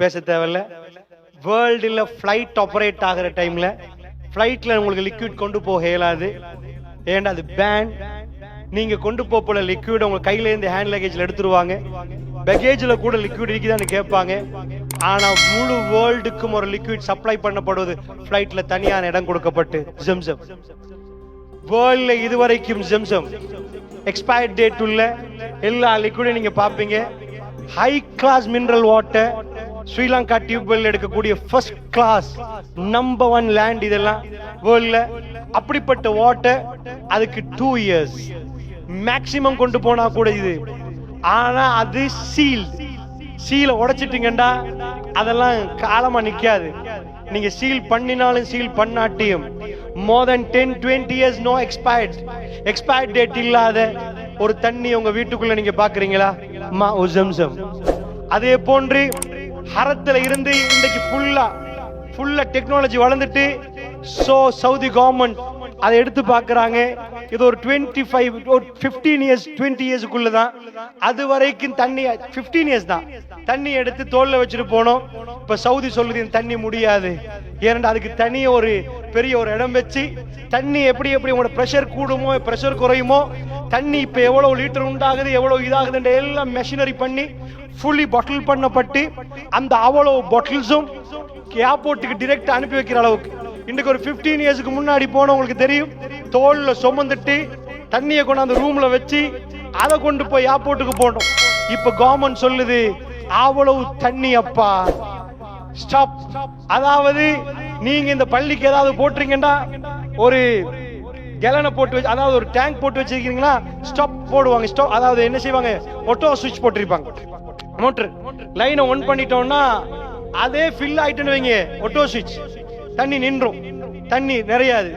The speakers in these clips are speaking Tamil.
பேச தேவையில்ல. வேர்ல்டுல ஃப்ளைட் ஆப்ரேட் ஆகிற டைம்ல ஃப்ளைட்ல உங்களுக்கு லிக்விட் கொண்டு போக இயலாது. ஏன்டா அது பேன் நீங்க கொண்டு போக போல லிக்விட் உங்க கையில இருந்து ஹேண்ட் லக்கேஜ்ல எடுத்துருவாங்க. பேகேஜ்ல கூட லிக்விட் இருக்குதான்னு கேட்பாங்க. ஆனா முழு வேர்ல்டுக்கும் ஒரு லிக்விட் சப்ளை பண்ணப்படுவது ஃப்ளைட்ல தனியான இடம் கொடுக்கப்பட்டு ஜம்சம் வேர்ல்ட்ல இதுவரைக்கும் ஜம்சம் எக்ஸ்பயர்ட் டேட் உள்ள எல்லா லிக்விடையும் நீங்க பாப்பீங்க high class mineral water Sri Lanka tube well எடுக்கக்கூடிய first class number one land இதெல்லாம் வேர்ல்ட்ல அப்படிப்பட்ட வாட்டர் அதுக்கு டூ இயர்ஸ் மேக்சிமம் கொண்டு போனா கூட இது. ஆனா அது சீல் சீலை உடைச்சிட்டீங்கடா அதெல்லாம் காலமா நிக்காது. நீங்க சீல் பண்ணினாலும் seal பண்ணாட்டியும் more than ten twenty years no expired expired date இல்லாத ஒரு தண்ணி உங்க வீட்டுக்குள்ள நீங்க பாக்குறீங்களா? மா உசம்சம் அதே போன்று ஹரத்துல இருந்து இன்னைக்கு ஃபுல்லா ஃபுல்லா டெக்னாலஜி வளர்ந்துட்டு சோ சவுதி கவர்மெண்ட் அதை எடுத்து பார்க்குறாங்க. இது ஒரு டுவெண்ட்டி ஃபைவ் ஒரு ஃபிஃப்டீன் இயர்ஸ் டுவெண்ட்டி இயர்ஸுக்குள்ள தான் அது வரைக்கும் தண்ணி ஃபிஃப்டீன் இயர்ஸ் தான். தண்ணி எடுத்து தோளில் வச்சுட்டு போனோம். இப்போ சவுதி சொல்லுது இந்த தண்ணி முடியாது. ஏனென்றால் அதுக்கு தனி ஒரு பெரிய ஒரு இடம் வச்சு தண்ணி எப்படி எப்படி உங்களோட ப்ரெஷர் கூடுமோ ப்ரெஷர் குறையுமோ தண்ணி இப்போ எவ்வளோ லிட்டர் உண்டாகுது எவ்வளோ இதாகுதுன்ற எல்லாம் மெஷினரி பண்ணி ஃபுல்லி பாட்டில் பண்ணப்பட்டு அந்த அவ்வளோ பாட்டில்ஸும் ஏர்போர்ட்டுக்கு டிரெக்ட் அனுப்பி வைக்கிற அளவுக்கு. இன்னைக்கு ஒரு 15 இயர்ஸ்க்கு முன்னாடி போனவங்களுக்கு தெரியும். தோல்ல சுமந்துட்டு தண்ணியை கொண்டாந்து ரூம்ல வச்சு அதை கொண்டு போய் ஏர்போர்ட்டுக்கு போனோம். இப்ப கவர்மெண்ட் சொல்லுது அவ்வளவு தண்ணி அப்பா. ஸ்டாப் அதாவது நீங்க இந்த பள்ளிக்கு ஏதாவது போட்டுறீங்கன்னா ஒரு கெலனை போட்டு வச்சு அதாவது ஒரு டேங்க் போட்டு வச்சிருக்கீங்களா ஸ்டாப் போடுவாங்க. ஸ்டாப் அதாவது என்ன செய்வாங்க? ஒட்டோ சுவிட்ச் போட்டிருப்பாங்க. மோட்டர் லைனை ஒன் பண்ணிட்டோம்னா அதே ஃபில் ஆயிட்டுன்னு வைங்க ஒட்டோ சுவிட்ச் தண்ணி நின்றும். தண்ணி நிறையாது.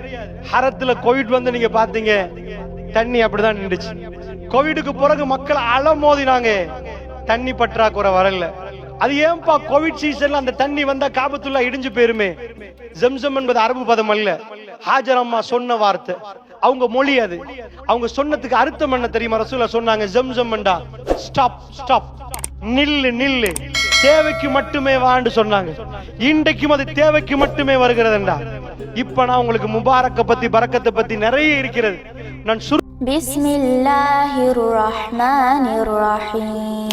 ஹரத்துல கோவிட் வந்து நீங்க பாத்தீங்க தண்ணி அப்படிதான் நின்றுச்சு. கோவிடுக்கு பிறகு மக்கள் அலமோதினாங்க. தண்ணி பற்றாக்குறை வரல. அது ஏன்பா கோவிட் சீசன்ல அந்த தண்ணி வந்தா காபத்துள்ள இடிஞ்சு போயிருமே? ஜம்சம் என்பது அரபு பதம் அல்ல. ஹாஜர் அம்மா சொன்ன வார்த்தை. அவங்க மொழி அது. அவங்க சொன்னதுக்கு அர்த்தம் என்ன தெரியுமா? ரசூலா சொன்னாங்க ஜம்சம் ஸ்டாப் ஸ்டாப் நில்லு நில்லு. தேவைக்கு மட்டுமே வாண்டு சொன்னாங்க. இன்றைக்கும் அது தேவைக்கு மட்டுமே வருகிறதுண்டா இப்ப நான் உங்களுக்கு முபாரக்க பத்தி பறக்கத்தை பத்தி நிறைய இருக்கிறது. நான் சுரு பிஸ்மில்லாஹிர் ரஹ்மானிர் ரஹீம்.